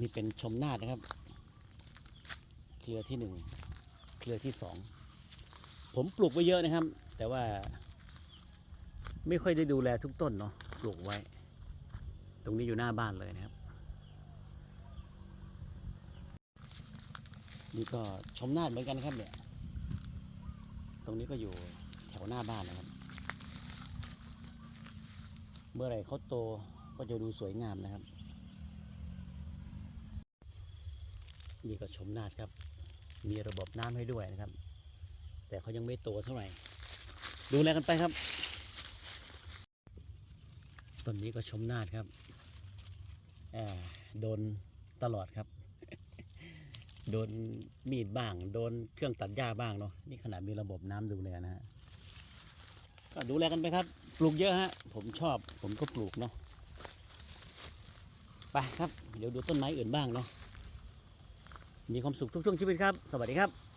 นี่เป็นชมนาดนะครับ เครือที่หนึ่งเครือที่สองผมปลูกไว้เยอะนะครับ แต่ว่า ไม่ค่อยได้ดูแลทุกต้นเนาะปลูกไว้ ตรงนี้อยู่หน้าบ้านเลยนะครับ นี่ก็ชมนาดเหมือนกันครับเนี่ยตรงนี้ก็อยู่แถวหน้าบ้านนะครับ เมื่อไรเขาโตก็จะดูสวยงามนะครับ นี่ก็ชมนาดครับ มีระบบน้ำให้ด้วยนะครับ แต่เขายังไม่โตเท่าไหร่ ดูแลกันไปครับต้นนี้ก็ชมนาดครับโดนตลอดครับ โดนมีดบ้าง โดนเครื่องตัดหญ้าบ้างเนาะนี่ขนาดมีระบบน้ำดูแลนะฮะก็ดูแลกันไปครับ ปลูกเยอะฮะ ผมชอบ ผมก็ปลูกเนาะ ไปครับ เดี๋ยวดูต้นไม้อื่นบ้างเนาะ มีความสุขทุกช่วงชีวิตครับ สวัสดีครับ